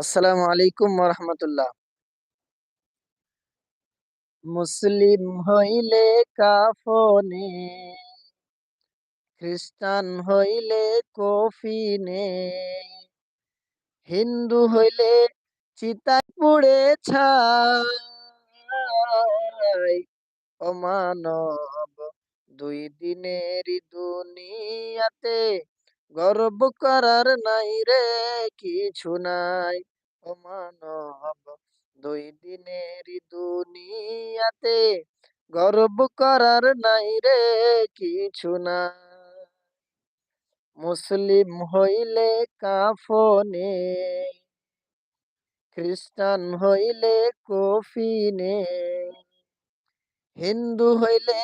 আসসালামু আলাইকুম রহমতুল্লাহ মুসলিম হইলে কাফনে, খ্রিস্টান হইলে কফিনে, হিন্দু হইলে চিতায় পুড়ে ছাই। অমানব দুই দিনের দুনিয়াতে গর্ব করার নাই রে, কিছু নাই। অমানব দুই দিনের দুনিয়াতে গর্ব করার নাই রে, কিছু না মুসলিম হইলে কাফনে, খ্রিস্টান হইলে কফিনে, হিন্দু হইলে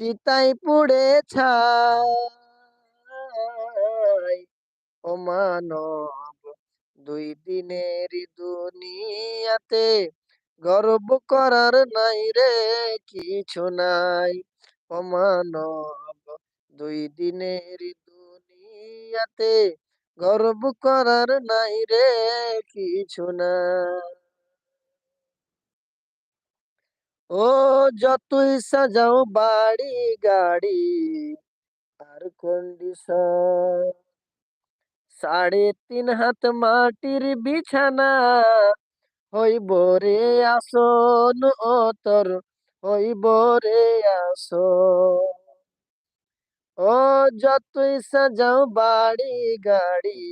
চিতাই পুড়ে ছাই। ও মানব দুই দিনের দুনিয়াতে গর্ব করার নাই রে, কিছু নাই। ও মানব, দুই দিনের দুনিয়াতে গর্ব করার নাই রে, কিছু নাই। ও যতই সাজাও বাড়ি গাড়ি আর কন্ডিশন সাড়ে তিন হাত মাটির বিছানা হইব রে আসন ও তোর হইব রে আসন ও যতই সাজাও বাড়ি গাড়ি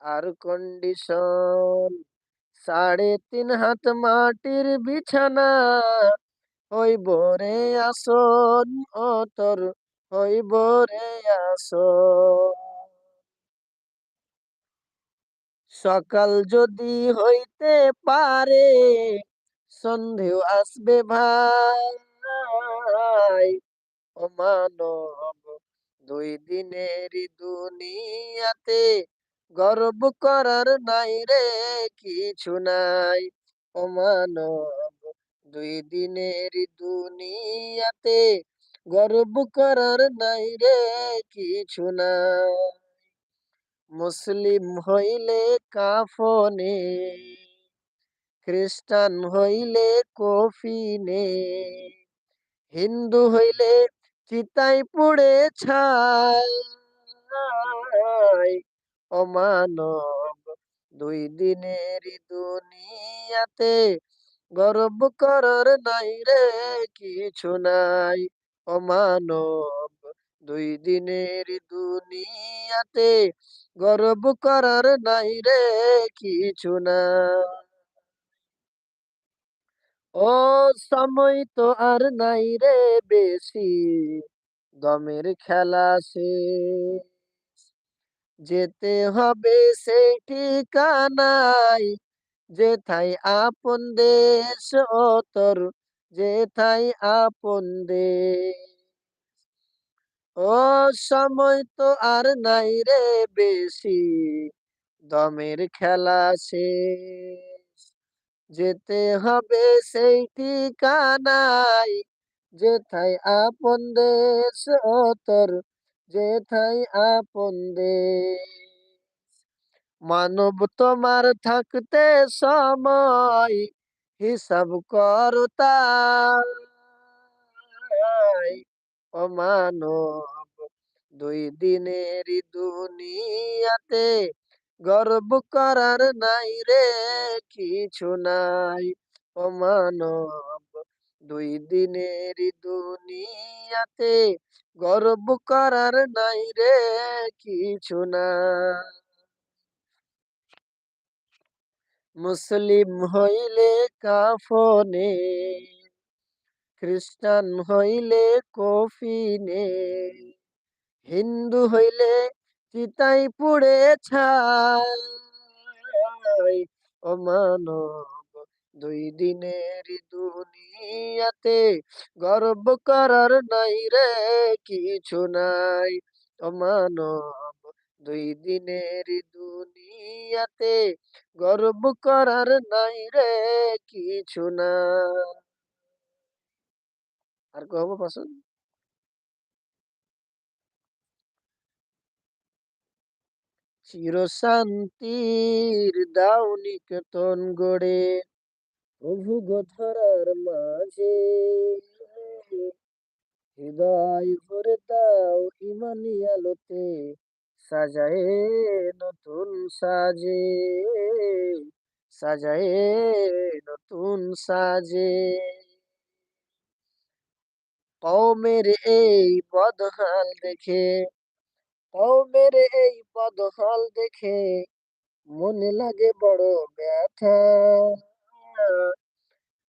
আর কন্ডিশন সাড়ে তিন হাত মাটির বিছানা হইব রে আসন ও তোর হইব রে আসন সকাল যদি হইতে পারে সন্ধেও আসবে ভাই। ও মানব, দুই দিনের দুনিয়াতে গর্ব করার নাই রে কিছু নাই। ও মানব, দুই দিনের দুনিয়াতে গর্ব করার নাই রে কিছু নাই। মুসলিম হইলে কাফনে, খ্রিস্টান হইলে কফিনে, হিন্দু হইলে চিতাই পুড়ে ছাই। অমানব দুই দিনের দুনিয়াতে গর্ব করার নাই রে, কিছু নাই। অমানব দুই দিনের দুনিয়াতে গর্ব করার নাই রে কিছু না। ও সময় তো আর নাই রে বেশি, দমের খেলা সে যেতে হবে সেই ঠিকানায়, যেথায় আপন দেশ ও তোর যেথায় আপন দেশ। ও সময় তো আর নাই রে বেশি, দমের খেলা শেষ। যেতে হবে সেই ঠিকানায়, যেথায় আপন দেশ ও তোর আপন দেশ। মানব তোমার থাকতে সময়, হিসাব করো তাই ও মানব দুই দিনের দুনিয়াতে গর্ব করার নাই রে, কিছু নাই। ও মানব দুই দিনের দুনিয়াতে গর্ব করার নাই রে, কিছু না মুসলিম হইলে কাফনে খ্রিস্টান হইলে কফিনে, হিন্দু হইলে চিতাই পুড়ে ছাই। ও মানব, দুই দিনের দুনিয়াতে গর্ব করার নাই রে, কিছু নাই। ও মানব, দুই দিনের দুনিয়াতে গর্ব করার নাই রে, কিছু না আর কহবো পছন্দ? চিরশান্তির দাও নিকেতন গড়ে প্রভু গো ধরার মাঝে। হৃদয় ভরে দাও ইমানি আলোতে, সাজায়ে নতুন সাজে। সাজায়ে নতুন সাজে। কওমের এই বদহাল দেখে কওমের এই বদহাল দেখে, মনে লাগে বড় ব্যথা।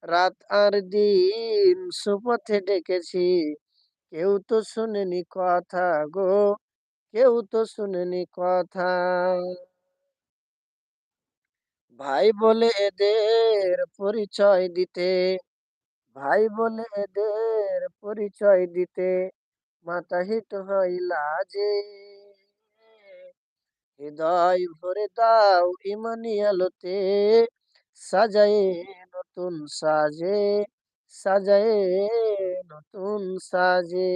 রাত আর দিন সুপথে ডেকেছি, কেউ তো শুনেনি কথা গো, কেউ তো শুনেনি কথা। ভাই বলে এদের পরিচয় দিতে ভাই বলে এদের পরিচয় দিতে মাথা হিট হয় লাজে হৃদয় ভরে দাও ইমানি আলোতে, সাজায়ে নতুন সাজে, সাজায়ে নতুন সাজে।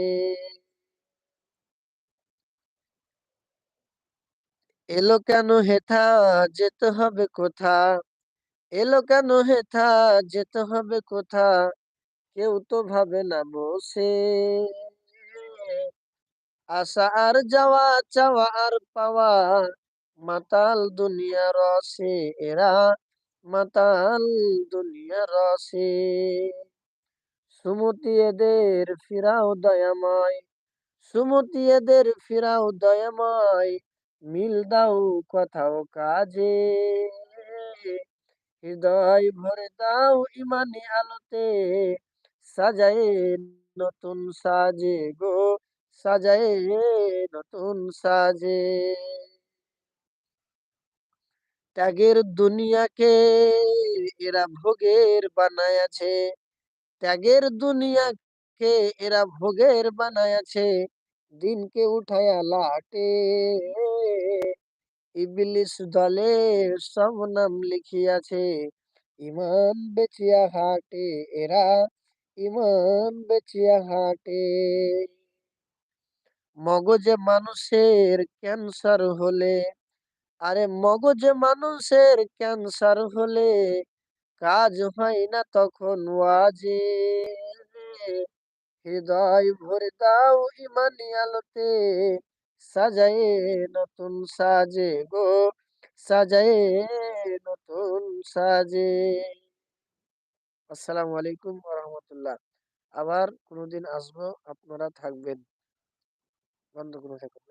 এলো কেন হেথা যেতে হবে কোথা? এলো কেন হেথা যেতে হবে কোথা? কেউ তো ভাবে না বসে। আশা আর যাওয়া, চাওয়া আর পাওয়া, মাতাল দুনিয়া রসে, এরা মাতাল দুনিয়া রসে। সুমতি এদের ফিরাও দয়াময়, সুমতি এদের ফিরাও দয়াময়, মিল দাও কথাও কাজে। হৃদয় ভরে দাও ইমানি আলোতে সাজায়ে নতুন সাজে গো, সাজায়ে নতুন সাজে। ত্যাগের দুনিয়াকে এরা ভোগের বানায়াছে ত্যাগের দুনিয়াকে এরা ভোগের বানায়াছে দিনকে উঠায়া লাটে। ইবলিস দলে সব নাম লিখিয়াছে। ইমান বেচিয়া হাটে এরা ইমান বেচিয়া হাটে। মগজে মানুষের ক্যান্সার হলে, আরে মগজে মানুষের ক্যান্সার হলে কাজ হয় না তখন ওয়াজে। হৃদয় ভরে দাও ইমানি আলোতে, সাজায়ে নতুন সাজে গো, সাজায়ে নতুন সাজে। আসসালামু আলাইকুম রাহমাতুল্লাহ। আবার কোনোদিন আসব আপনারা থাকবেন। বন্ধ করে থাকবেন